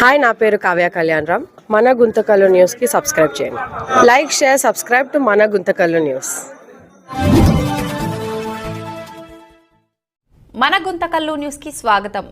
Hi నా పేరు కావ్య కళ్యాణ్ రామ్ మన గుంతకల్లు న్యూస్కి సబ్స్క్రైబ్ చేయండి లైక్ షేర్ సబ్స్క్రైబ్ టు మన గుంతకల్లు న్యూస్ మన గుంతకల్లు న్యూస్కి స్వాగతం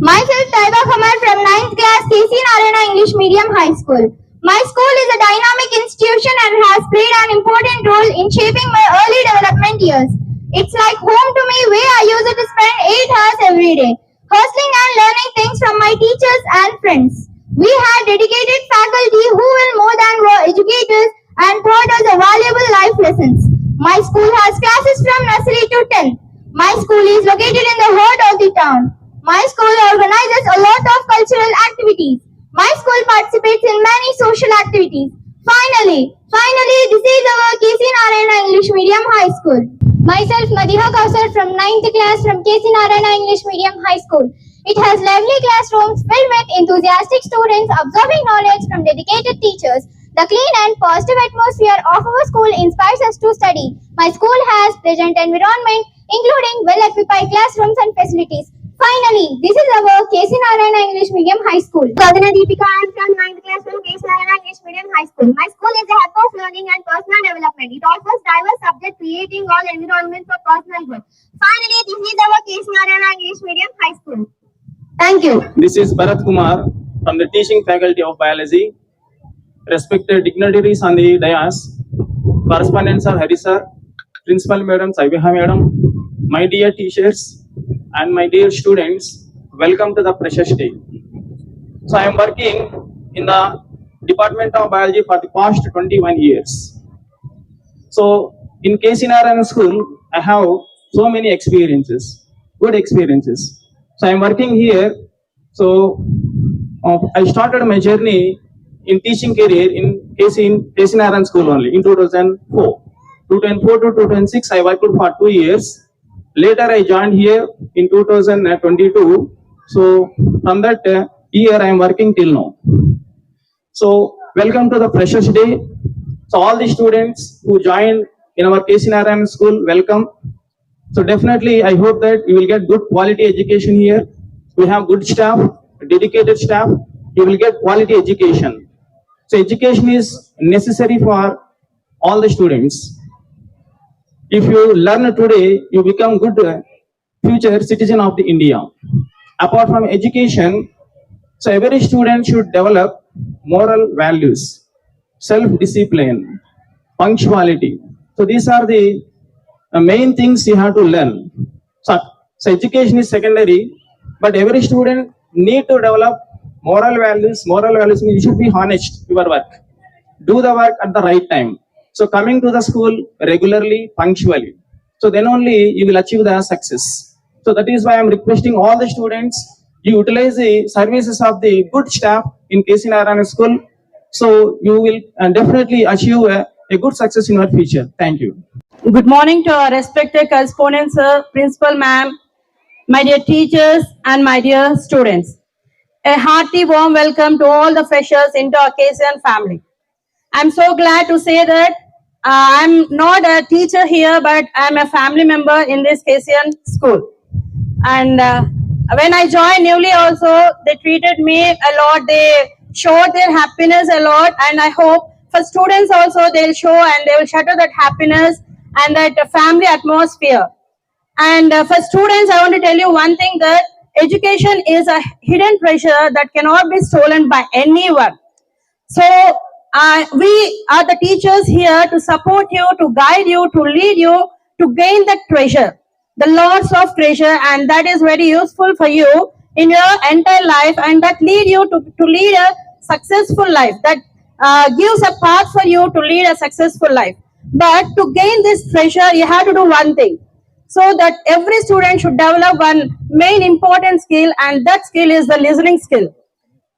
Myself Taiba Khamar from 9th class KC Narayana English Medium High School. My school is a dynamic institution and has played an important role in shaping my early development years. It's like home to me where I use it to spend 8 hours every day, hustling and learning things from my teachers and friends. We had dedicated faculty who will more than were educators and taught us valuable life lessons. My school has classes from nursery to 10th. My school is located in the heart of the town. My school organizes a lot of cultural activities. My school participates in many social activities. Finally, finally, this is our KC Narayana English Medium High School. Myself, Madiha Kausar from 9th class from KC Narayana English Medium High School. It has lively classrooms filled with enthusiastic students absorbing knowledge from dedicated teachers. The clean and positive atmosphere of our school inspires us to study. My school has pleasant environment, including well-equipped classrooms and facilities. Finally, this is our KC Narayana English Medium High School. Kadana Deepika, I am from 9th class from KC Narayana English Medium High School. My school is a hub of learning and personal development. It offers diverse subjects creating all environment for personal growth. Finally, this is our KC Narayana English Medium High School. Thank you. This is Bharat Kumar from the teaching faculty of biology. Respected dignitaries on the dais, correspondents are Hari sir, principal madam Saibiha madam, my dear teachers and my dear students, welcome to the precious day. So I am working in the Department of Biology for the past 21 years. So in KC Narayan School, I have so many experiences, good experiences. So I'm working here. So uh, I started my journey in teaching career in KC in School only in 2004. 2004 to 2006, I worked for two years. Later, I joined here in 2022. So from that uh, year, I am working till now. So welcome to the Freshers Day. So all the students who joined in our KC Narayan School, welcome. So definitely, I hope that you will get good quality education here. We have good staff, dedicated staff. You will get quality education. So education is necessary for all the students. If you learn today, you become good uh, future citizen of the India. Apart from education, so every student should develop moral values, self-discipline, punctuality. So these are the uh, main things you have to learn. So, so education is secondary, but every student need to develop moral values. Moral values means you should be honest your work. Do the work at the right time. So coming to the school regularly, punctually. So then only you will achieve the success. So that is why I am requesting all the students, you utilize the services of the good staff in KC Narayana School. So you will uh, definitely achieve a, a good success in your future. Thank you. Good morning to our respected correspondents, sir, principal ma'am, my dear teachers and my dear students. A hearty warm welcome to all the freshers into our KCN family. I'm so glad to say that I'm not a teacher here, but I'm a family member in this KCN school. And uh, when I joined newly also, they treated me a lot. They showed their happiness a lot. And I hope for students also, they'll show and they will shatter that happiness and that uh, family atmosphere. And uh, for students, I want to tell you one thing that education is a hidden treasure that cannot be stolen by anyone. So uh, we are the teachers here to support you, to guide you, to lead you to gain that treasure, the lots of treasure, and that is very useful for you in your entire life, and that lead you to, to lead a successful life. That uh, gives a path for you to lead a successful life. But to gain this treasure, you have to do one thing. So that every student should develop one main important skill, and that skill is the listening skill.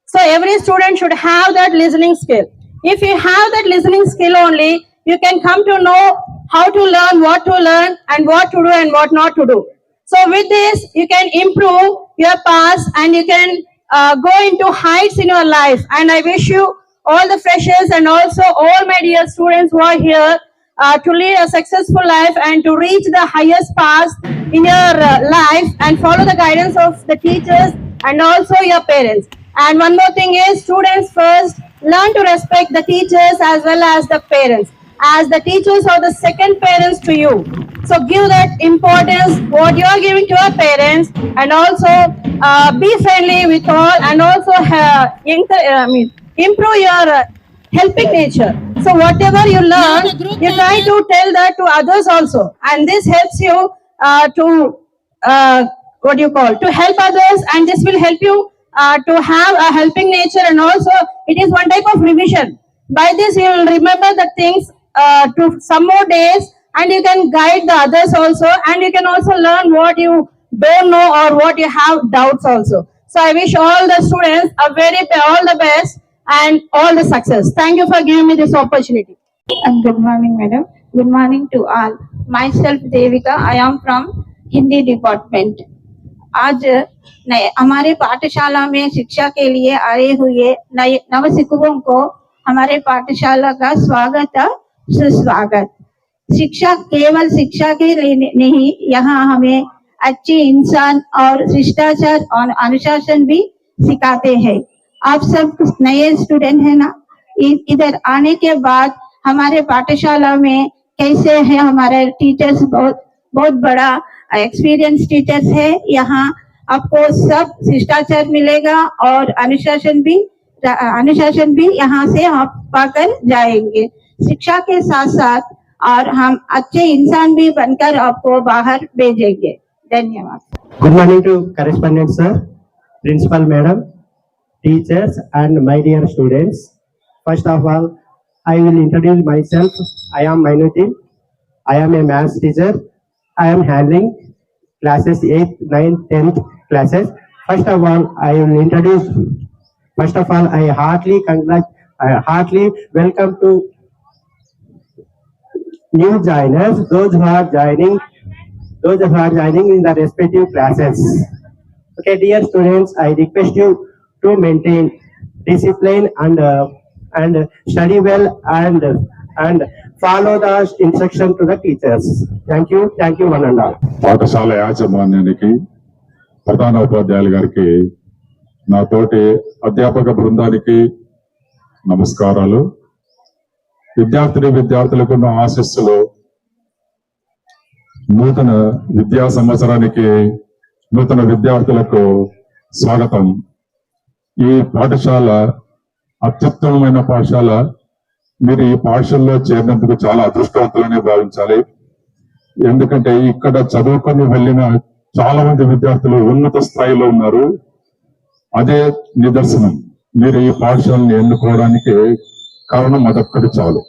So every student should have that listening skill. If you have that listening skill only, you can come to know how to learn, what to learn, and what to do and what not to do. So with this, you can improve your past and you can uh, go into heights in your life. And I wish you all the freshers and also all my dear students who are here uh, to lead a successful life and to reach the highest path in your uh, life and follow the guidance of the teachers and also your parents. And one more thing is students first learn to respect the teachers as well as the parents as the teachers are the second parents to you. So give that importance what you are giving to your parents and also uh, be friendly with all and also uh, I mean, improve your uh, helping nature. So whatever you learn, you try to tell that to others also. And this helps you uh, to, uh, what do you call, to help others and this will help you uh, to have a helping nature and also it is one type of revision. By this you will remember the things uh, to some more days and you can guide the others also and you can also learn what you don't know or what you have doubts also. So I wish all the students a very all the best and all the success. Thank you for giving me this opportunity. And good morning, madam. Good morning to all. Myself, Devika. I am from Hindi department. आज नए हमारे पाठशाला में शिक्षा के लिए आए हुए नव शिक्षकों को हमारे पाठशाला का स्वागत, सुस्वागत। शिक्षा केवल शिक्षा के लिए नहीं, यहाँ हमें अच्छे इंसान और शिष्टाचार और अनुशासन भी सिखाते हैं। आप सब नए स्टूडेंट है ना? इधर आने के बाद हमारे पाठशाला में कैसे है हमारे टीचर्स बहुत बहुत बड़ा एक्सपीरियंस टीचर्स है। यहाँ आपको सब शिष्टाचार मिलेगा और अनुशासन भी अनुशासन भी यहाँ से आप पाकर जाएँगे। शिक्षा के साथ साथ और हम अच्छे इंसान भी बनकर आपको बाहर भेजेंगे। धन्यवाद। Good morning to correspondent sir principal madam teachers and my dear students first of all I will introduce myself I am Minoti I am a maths teacher I am handling classes 8th, 9th, 10th classes. First of all, I will introduce, first of all, I heartily congrat, I heartily welcome to new joiners, those who are joining those who are joining in the respective classes. Okay, dear students, I request you to maintain discipline and uh, and study well and and follow the instruction to the teachers. Thank you, thank you one and all. పాఠశాల యాజమాన్యానికి ప్రధాన ఉపాధ్యాయులు గారికి నా తోటి అధ్యాపక బృందానికి నమస్కారాలు విద్యార్థిని విద్యార్థులకు నా ఆశస్సులు నూతన విద్యా సంవత్సరానికి నూతన విద్యార్థులకు స్వాగతం ఈ పాఠశాల అత్యుత్తమమైన పాఠశాల మీరు ఈ పాఠశాలలో చేరినందుకు చాలా అదృష్టవంతులనే భావించాలి. ఎందుకంటే ఇక్కడ చదువుకొని వెళ్ళిన చాలా మంది విద్యార్థులు ఉన్నత స్థాయిలో ఉన్నారు. అదే నిదర్శనం. మీరు ఈ పాఠశాలను ఎన్నుకోవడానికి కారణం అదొక్కటి చాలు.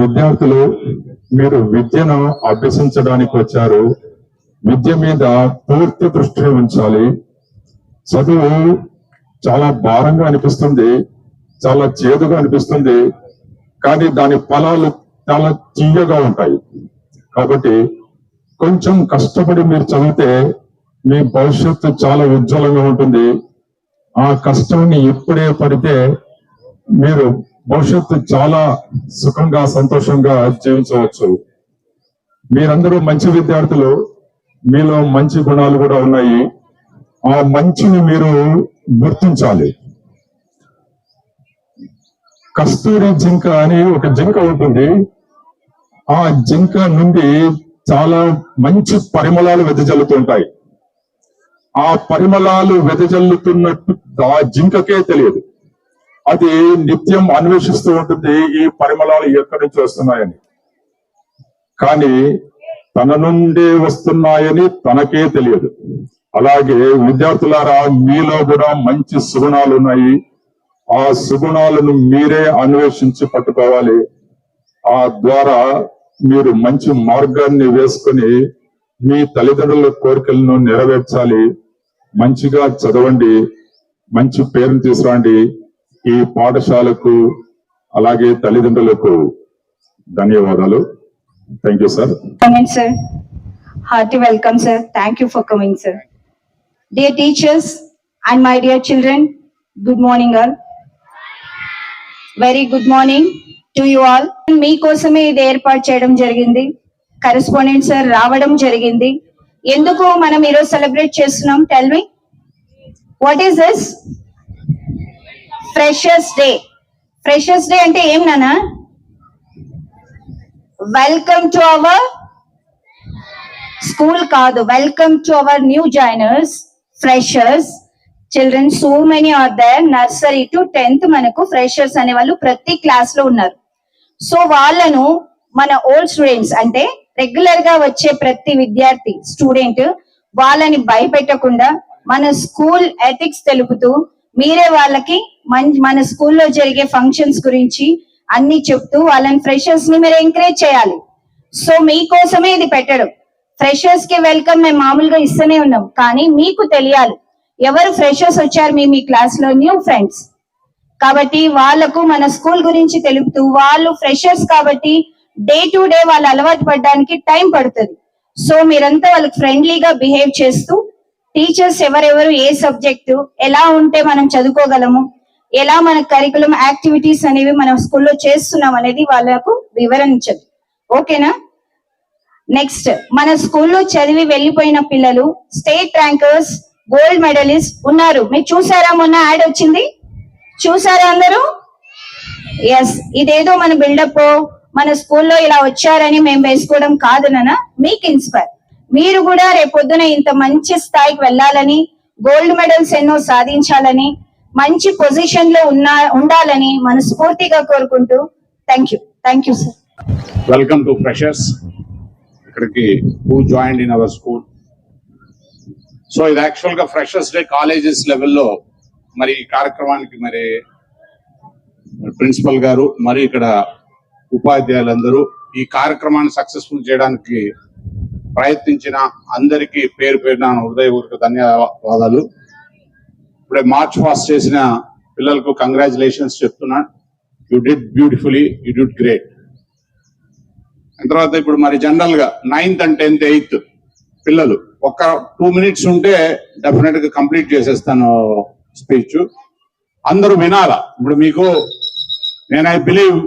విద్యార్థులు మీరు విద్యను అభ్యసించడానికి వచ్చారు. విద్య మీద పూర్తి దృష్టి ఉంచాలి. చదువు చాలా భారంగా అనిపిస్తుంది చాలా చేదుగా అనిపిస్తుంది కానీ దాని ఫలాలు చాలా తీయగా ఉంటాయి. కాబట్టి కొంచెం కష్టపడి మీరు చదివితే మీ భవిష్యత్తు చాలా ఉజ్వలంగా ఉంటుంది. ఆ కష్టాన్ని ఇప్పుడే పడితే మీరు భవిష్యత్తు చాలా సుఖంగా సంతోషంగా జీవించవచ్చు. మీరందరూ మంచి విద్యార్థులు మీలో మంచి గుణాలు కూడా ఉన్నాయి. ఆ మంచిని మీరు గుర్తించాలి. కస్తూరి జింక అని ఒక జింక ఉంటుంది. ఆ జింక నుండి చాలా మంచి పరిమళాలు వెదజల్లుతుంటాయి. ఆ పరిమళాలు వెదజల్లుతున్నట్టు ఆ జింకకే తెలియదు. అది నిత్యం అన్వేషిస్తూ ఉంటుంది ఈ పరిమళాలు ఎక్కడి నుంచి వస్తున్నాయని. కానీ తన నుండి వస్తున్నాయని తనకే తెలియదు. అలాగే విద్యార్థులారా మీలో కూడా మంచి సుగుణాలు ఉన్నాయి. ఆ సుగుణాలను మీరే అన్వేషించి పట్టుకోవాలి. ఆ ద్వారా మీరు మంచి మార్గాన్ని వేసుకొని మీ తల్లిదండ్రుల కోరికలను నెరవేర్చాలి. మంచిగా చదవండి. మంచి పేరును తీసుకురండి. ఈ పాఠశాలకు అలాగే తల్లిదండ్రులకు ధన్యవాదాలు. Thank you sir Comment, sir. Hearty welcome, sir. Thank you for coming. Dear teachers and my dear children, good morning all. Very good morning to you all మీకోసమే ఇది ఏర్పాటు చేయడం జరిగింది. కరెస్పాండెంట్ సార్ రావడం జరిగింది. ఎందుకు మనం ఈరోజు సెలబ్రేట్ చేస్తున్నాం? Tell me what is this freshers day freshers day అంటే ఏం నానా వెల్కమ్ టు అవర్ స్కూల్ కాదు. Welcome to our new joiners freshers children so many are there nursery to tenth మనకు ఫ్రెషర్స్ అనే వాళ్ళు ప్రతి క్లాస్లో ఉన్నారు. సో వాళ్ళను మన ఓల్డ్ స్టూడెంట్స్ అంటే రెగ్యులర్గా వచ్చే ప్రతి విద్యార్థి స్టూడెంట్ వాళ్ళని భయపెట్టకుండా మన స్కూల్ ఎథిక్స్ తెలుపుతూ మీరే వాళ్ళకి మన స్కూల్లో జరిగే ఫంక్షన్స్ గురించి అన్ని చెప్తూ వాళ్ళని ఫ్రెషర్స్ని మీరు ఎంకరేజ్ చేయాలి. సో మీకోసమే ఇది పెట్టడం. ఫ్రెషర్స్కి వెల్కమ్ మేము మామూలుగా ఇస్తూనే ఉన్నాం. కానీ మీకు తెలియాలి ఎవరు ఫ్రెషర్స్ వచ్చారు మీ మీ క్లాస్లో? న్యూ ఫ్రెండ్స్ కాబట్టి వాళ్ళకు మన స్కూల్ గురించి తెలుపుతూ వాళ్ళు ఫ్రెషర్స్ కాబట్టి డే టు డే వాళ్ళు అలవాటు పడడానికి టైం పడుతుంది. సో మీరంతా వాళ్ళకి ఫ్రెండ్లీగా బిహేవ్ చేస్తూ టీచర్స్ ఎవరెవరు ఏ సబ్జెక్టు ఎలా ఉంటే మనం చదువుకోగలము ఎలా మన కరికులం యాక్టివిటీస్ అనేవి మనం స్కూల్లో చేస్తున్నాం అనేది వాళ్ళకు వివరించదు. ఓకేనా నెక్స్ట్ మన స్కూల్లో చదివి వెళ్ళిపోయిన పిల్లలు స్టేట్ ర్యాంకర్స్ గోల్డ్ మెడలిస్ట్ ఉన్నారు. మీరు చూసారా? మొన్న యాడ్ వచ్చింది. చూసారా అందరూ? ఎస్ ఇదేదో మన బిల్డప్ మన స్కూల్లో ఇలా వచ్చారని మేము వేసుకోవడం కాదు నాన్న. మీకు ఇన్స్పైర్ మీరు కూడా రేపొద్దున ఇంత మంచి స్థాయికి వెళ్ళాలని గోల్డ్ మెడల్స్ ఎన్నో సాధించాలని మంచి పొజిషన్లో ఉన్నా ఉండాలని మనస్ఫూర్తిగా కోరుకుంటూ thank you thank you sir welcome to freshers ఇక్కడికి who join in our school so ఇది యాక్చువల్గా ఫ్రెషర్స్ డే కాలేజెస్ లెవెల్లో మరి ఈ కార్యక్రమానికి మరి ప్రిన్సిపల్ గారు మరి ఇక్కడ ఉపాధ్యాయులందరూ ఈ కార్యక్రమాన్ని సక్సెస్ఫుల్ చేయడానికి ప్రయత్నించిన అందరికీ పేరు పేరున హృదయపూర్వక ధన్యవాదాలు. ఇప్పుడే మార్చ్ పాస్ చేసిన పిల్లలకు కంగ్రాచులేషన్స్ చెప్తున్నా. You did beautifully you did great తర్వాత ఇప్పుడు మరి జనరల్గా నైన్త్ అండ్ టెన్త్ ఎయిత్ పిల్లలు. ఒక టూ మినిట్స్ ఉంటే డెఫినెట్గా కంప్లీట్ చేసేస్తాను స్పీచ్ అందరూ వినాలా? ఇప్పుడు మీకు నేను ఐ బిలీవ్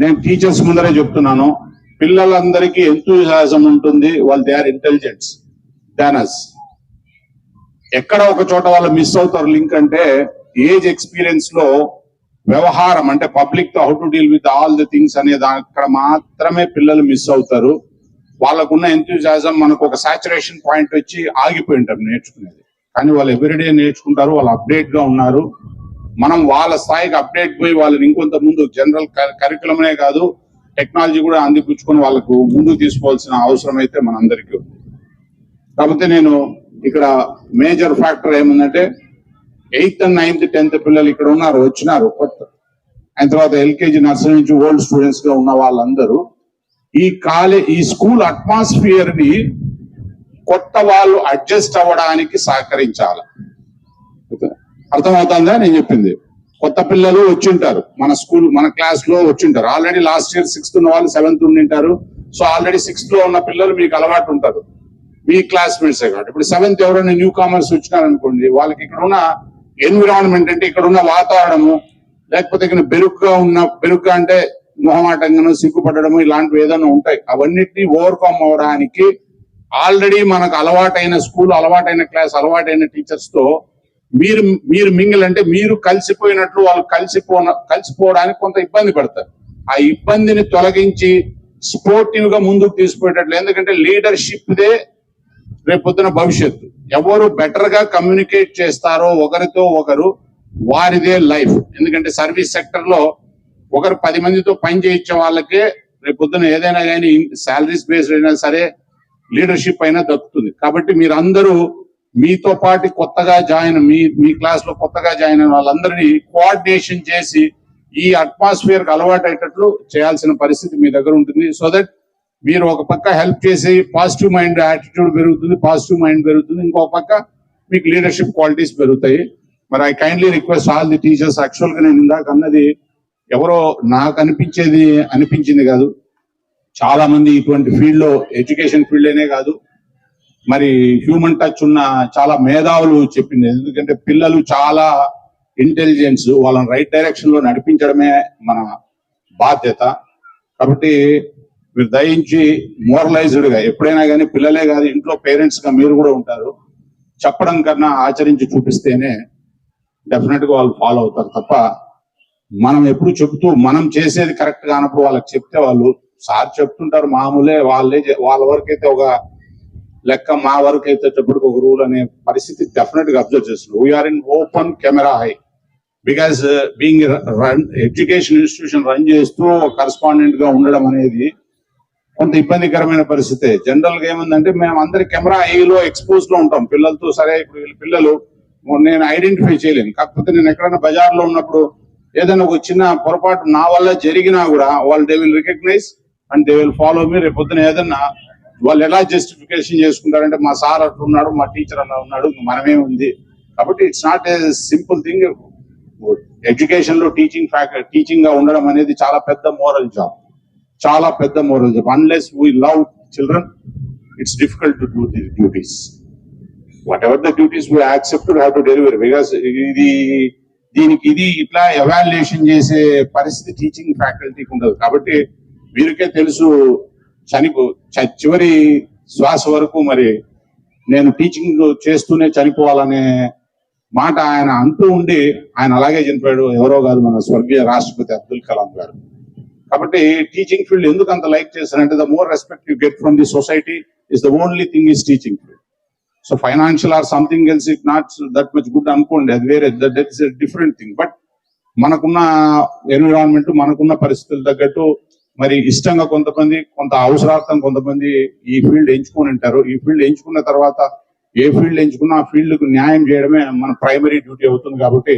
నేను టీచర్స్ ముందరే చెప్తున్నాను. పిల్లలందరికీ ఎంతూజాజం ఉంటుంది. వాళ్ళు దే ఆర్ ఇంటెలిజెంట్స్ దానస్ ఎక్కడ ఒక చోట వాళ్ళు మిస్ అవుతారు లింక్ అంటే ఏజ్ ఎక్స్పీరియన్స్లో వ్యవహారం అంటే పబ్లిక్తో how to deal with all the things అనేది అక్కడ మాత్రమే పిల్లలు మిస్ అవుతారు. వాళ్ళకున్న ఎంతూజాజం మనకు ఒక సాచురేషన్ పాయింట్ వచ్చి ఆగిపోయి ఉంటారు నేర్చుకునేది. కానీ వాళ్ళు ఎవ్రీడే నేర్చుకుంటారు వాళ్ళు అప్డేట్గా ఉన్నారు. మనం వాళ్ళ స్థాయికి అప్డేట్ పోయి వాళ్ళని ఇంకొంత ముందు జనరల్ కరికులమే కాదు టెక్నాలజీ కూడా అందిపుచ్చుకొని వాళ్ళకు ముందుకు తీసుకోవాల్సిన అవసరం అయితే మనందరికీ ఉంది. కాకపోతే నేను ఇక్కడ మేజర్ ఫ్యాక్టర్ ఏముందంటే ఎయిత్ అండ్ నైన్త్ టెన్త్ పిల్లలు ఇక్కడ ఉన్నారు వచ్చినారు కొత్త. ఆయన తర్వాత ఎల్కేజీ నర్సరీ నుంచి ఓల్డ్ స్టూడెంట్స్గా ఉన్న వాళ్ళందరూ ఈ కాలే ఈ స్కూల్ అట్మాస్ఫియర్ని కొత్త వాళ్ళు అడ్జస్ట్ అవ్వడానికి సహకరించాలి. అర్థమవుతుందా? నేను చెప్పింది. కొత్త పిల్లలు వచ్చింటారు. మన స్కూల్ మన క్లాస్లో వచ్చింటారు. ఆల్రెడీ లాస్ట్ ఇయర్ సిక్స్త్ ఉన్న వాళ్ళు సెవెంత్ ఉండింటారు. సో ఆల్రెడీ సిక్స్త్లో ఉన్న పిల్లలు మీకు అలవాటు ఉంటారు. మీ క్లాస్మేట్స్ కాబట్టి. ఇప్పుడు సెవెంత్ ఎవరైనా న్యూ కామర్స్ వచ్చినారనుకోండి వాళ్ళకి ఇక్కడ ఉన్న ఎన్విరాన్మెంట్ అంటే ఇక్కడ ఉన్న వాతావరణము లేకపోతే ఇక్కడ బెరుగ్గా ఉన్న బెరుగ్గా అంటే మొహమాటంగాను సిగ్గుపడడము ఇలాంటివి ఏదైనా ఉంటాయి. అవన్నిటిని ఓవర్కమ్ అవడానికి ఆల్రెడీ మనకు అలవాటైన స్కూల్ అలవాటైన క్లాస్ అలవాటైన టీచర్స్తో మీరు మీరు మింగిల్ అంటే మీరు కలిసిపోయినట్లు వాళ్ళు కలిసిపోన కలిసిపోవడానికి కొంత ఇబ్బంది పడతారు. ఆ ఇబ్బందిని తొలగించి స్పోర్టివ్గా ముందుకు తీసుకుపోయేటట్లు ఎందుకంటే లీడర్షిప్ దే రేపొద్దున భవిష్యత్తు. ఎవరు బెటర్గా కమ్యూనికేట్ చేస్తారో ఒకరితో ఒకరు వారిదే లైఫ్ ఎందుకంటే సర్వీస్ సెక్టర్లో ఒకరు పది మందితో పని చేయించే వాళ్ళకే రేపొద్దున ఏదైనా కానీ శాలరీస్ బేస్డ్ అయినా సరే లీడర్షిప్ అయినా దక్కుతుంది. కాబట్టి మీరందరూ మీతో పాటు కొత్తగా జాయిన్ మీ మీ క్లాస్లో కొత్తగా జాయిన్ అయిన వాళ్ళందరినీ కోఆర్డినేషన్ చేసి ఈ అట్మాస్ఫియర్కి అలవాటు అయ్యేటట్లు చేయాల్సిన పరిస్థితి మీ దగ్గర ఉంటుంది. సో దట్ మీరు ఒక పక్క హెల్ప్ చేసి పాజిటివ్ మైండ్ యాటిట్యూడ్ పెరుగుతుంది పాజిటివ్ మైండ్ పెరుగుతుంది ఇంకో పక్క మీకు లీడర్షిప్ క్వాలిటీస్ పెరుగుతాయి. మరి I kindly request all the teachers యాక్చువల్గా నేను ఇందాక అన్నది ఎవరో నాకు అనిపించేది అనిపించింది కాదు. చాలా మంది ఇటువంటి ఫీల్డ్లో ఎడ్యుకేషన్ ఫీల్డ్ అనే కాదు. మరి హ్యూమన్ టచ్ ఉన్న చాలా మేధావులు చెప్పింది. ఎందుకంటే పిల్లలు చాలా ఇంటెలిజెన్స్ వాళ్ళని రైట్ డైరెక్షన్లో నడిపించడమే మన బాధ్యత. కాబట్టి మీరు దయించి మోరలైజ్డ్గా ఎప్పుడైనా కానీ పిల్లలే కాదు ఇంట్లో పేరెంట్స్గా మీరు కూడా ఉంటారు. చెప్పడం కన్నా ఆచరించి చూపిస్తేనే డెఫినెట్గా వాళ్ళు ఫాలో అవుతారు తప్ప మనం ఎప్పుడు చెబుతూ మనం చేసేది కరెక్ట్ కానప్పుడు వాళ్ళకి చెప్తే వాళ్ళు సార్ చెప్తుంటారు మామూలే వాళ్ళే వాళ్ళ వరకు అయితే ఒక లెక్క మా వరకు అయితే ఒక రూల్ అనే పరిస్థితి డెఫినెట్గా అబ్జర్వ్ చేస్తున్నారు we're in open camera high because being run education institution run చేస్తూ కరస్పాండెంట్గా ఉండడం అనేది కొంత ఇబ్బందికరమైన పరిస్థితి. జనరల్గా ఏముందంటే మేము అందరి కెమెరా ఐలో ఎక్స్పోజ్లో ఉంటాం. పిల్లలతో సరే ఇప్పుడు వీళ్ళ పిల్లలు నేను ఐడెంటిఫై చేయలేను. కాకపోతే నేను ఎక్కడైనా బజార్లో ఉన్నప్పుడు ఏదైనా ఒక చిన్న పొరపాటు నా వల్ల జరిగినా కూడా వాళ్ళు they will recognize and they will follow me రేపు పొద్దున ఏదన్నా వాళ్ళు ఎలా జస్టిఫికేషన్ చేసుకుంటారంటే మా సార్ అట్లా ఉన్నాడు మా టీచర్ అలా ఉన్నాడు మనమే ఉంది. కాబట్టి it's not a simple thing ఎడ్యుకేషన్లో టీచింగ్ ఫ్యాకల్టీ టీచింగ్గా ఉండడం అనేది చాలా పెద్ద మోరల్ జాబ్ చాలా పెద్ద moral unless we love children it's difficult to do the duties whatever the duties we accept have to delivery because ఇది దీనికి ఇది ఇట్లా ఎవాల్యుయేషన్ చేసే పరిస్థితి టీచింగ్ ఫ్యాకల్టీకి ఉండదు. కాబట్టి వీరికే తెలుసు చనిపో చ- చివరి శ్వాస వరకు మరి నేను టీచింగ్ చేస్తూనే చనిపోవాలనే మాట ఆయన అంటూ ఉండి ఆయన అలాగే చనిపోయాడు. ఎవరో కాదు మన స్వర్గీయ రాష్ట్రపతి అబ్దుల్ కలాం గారు. కాబట్టి టీచింగ్ ఫీల్డ్ ఎందుకు అంత లైక్ చేశారంటే the more respect you get from the society is the only thing is teaching field so financial or something else it not that much good అనుకోండి అది వేరే that is different thing but మనకున్న environment మనకున్న పరిస్థితులు తగ్గట్టు మరి ఇష్టంగా కొంతమంది కొంత అవసరార్థం కొంతమంది ఈ ఫీల్డ్ ఎంచుకొని ఉంటారు. ఈ ఫీల్డ్ ఎంచుకున్న తర్వాత ఏ ఫీల్డ్ ఎంచుకున్నా ఆ ఫీల్డ్కు న్యాయం చేయడమే మన ప్రైమరీ డ్యూటీ అవుతుంది కాబట్టి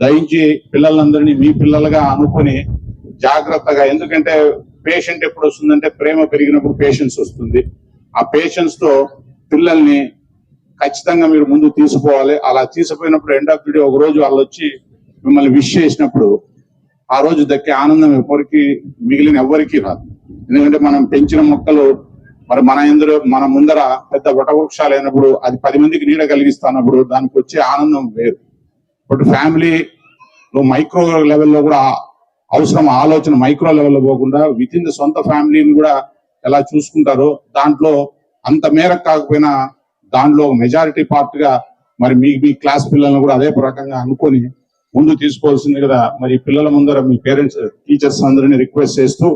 దయించి పిల్లలందరినీ మీ పిల్లలుగా అనుకొని జాగ్రత్తగా ఎందుకంటే పేషెంట్ ఎప్పుడు వస్తుందంటే ప్రేమ పెరిగినప్పుడు పేషెన్స్ వస్తుంది. ఆ పేషెన్స్తో పిల్లల్ని ఖచ్చితంగా మీరు ముందు తీసుకోవాలి. అలా తీసుకుపోయినప్పుడు ఎండ్ ఆఫ్ ది డే ఒక రోజు వాళ్ళు వచ్చి మిమ్మల్ని విష్ చేసినప్పుడు ఆ రోజు దక్కే ఆనందం ఎవరికి మిగిలిన ఎవరికి రాదు. ఎందుకంటే మనం పెంచిన మొక్కలు మరి మన ఎందులో మన ముందర పెద్ద వటవృక్షాలు అయినప్పుడు అది పది మందికి నీడ కలిగిస్తున్నప్పుడు దానికి వచ్చే ఆనందం వేరు. బట్ ఫ్యామిలీ మైక్రో లెవెల్లో కూడా అవసరం ఆలోచన మైక్రో లెవెల్లో పోకుండా విత్ ఇన్ ద సొంత ఫ్యామిలీని కూడా ఎలా చూసుకుంటారో దాంట్లో అంత మేరకు కాకపోయినా దాంట్లో మెజారిటీ పార్ట్గా మరి మీ మీ క్లాస్ పిల్లల్ని కూడా అదే రకంగా అనుకొని ముందు తీసుకోవాల్సింది కదా. మరి పిల్లల ముందర మీ పేరెంట్స్ టీచర్స్ అందరినీ రిక్వెస్ట్ చేస్తూ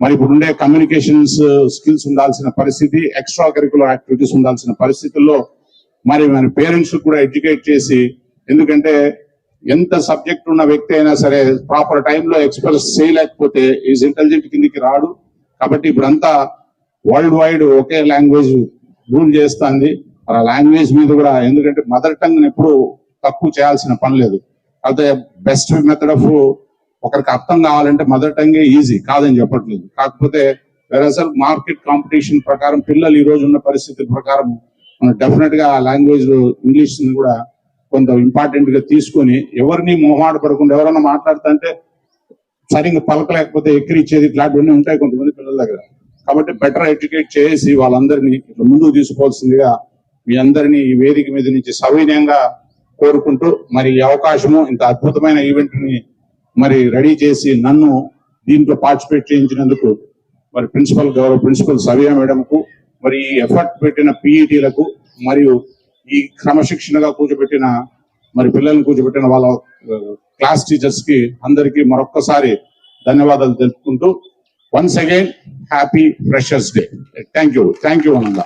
మరి ఇప్పుడు ఉండే కమ్యూనికేషన్స్ స్కిల్స్ ఉండాల్సిన పరిస్థితి ఎక్స్ట్రా కరికులర్ యాక్టివిటీస్ ఉండాల్సిన పరిస్థితుల్లో మరి మన పేరెంట్స్ కూడా ఎడ్యుకేట్ చేసి ఎందుకంటే ఎంత సబ్జెక్ట్ ఉన్న వ్యక్తి అయినా సరే ప్రాపర్ టైంలో ఎక్స్ప్రెస్ చేయలేకపోతే ఈజ్ ఇంటెలిజెంట్ కిందికి రాడు. కాబట్టి ఇప్పుడంతా వరల్డ్ వైడ్ ఒకే లాంగ్వేజ్ రూల్ చేస్తుంది. ఆ లాంగ్వేజ్ మీద కూడా ఎందుకంటే మదర్ టంగ్ ఎప్పుడు తక్కువ చేయాల్సిన పని లేదు. అయితే బెస్ట్ మెథడ్ ఆఫ్ ఒకరికి అర్థం కావాలంటే మదర్ టంగే ఈజీ కాదని చెప్పట్లేదు. కాకపోతే అసలు మార్కెట్ కాంపిటీషన్ ప్రకారం పిల్లలు ఈ రోజు ఉన్న పరిస్థితి ప్రకారం డెఫినెట్గా ఆ లాంగ్వేజ్ ఇంగ్లీష్ని కూడా కొంత ఇంపార్టెంట్గా తీసుకొని ఎవరిని మొహమాట పడకుండా ఎవరన్నా మాట్లాడుతుంటే సరిగ్గా పలకలేకపోతే ఎక్కిరిచ్చేది ఇట్లాంటివన్నీ ఉంటాయి కొంతమంది పిల్లల దగ్గర. కాబట్టి బెటర్ ఎడ్యుకేట్ చేసి వాళ్ళందరినీ ఇట్లా ముందుకు తీసుకోవాల్సిందిగా మీ అందరినీ ఈ వేదిక మీద నుంచి సవినయంగా కోరుకుంటూ మరి ఈ అవకాశము ఇంత అద్భుతమైన ఈవెంట్ని మరి రెడీ చేసి నన్ను దీంట్లో పార్టిసిపేట్ చేయించినందుకు మరి ప్రిన్సిపల్ గౌరవ ప్రిన్సిపల్ సవియా మేడంకు మరి ఈ ఎఫర్ట్ పెట్టిన పీఈటీలకు మరియు ఈ క్రమశిక్షణగా కూర్చోబెట్టిన మరి పిల్లల్ని కూర్చోబెట్టిన వాళ్ళ క్లాస్ టీచర్స్కి అందరికీ మరొక్కసారి ధన్యవాదాలు తెలుపుకుంటూ once again happy freshers day. Thank you thank you అనంగా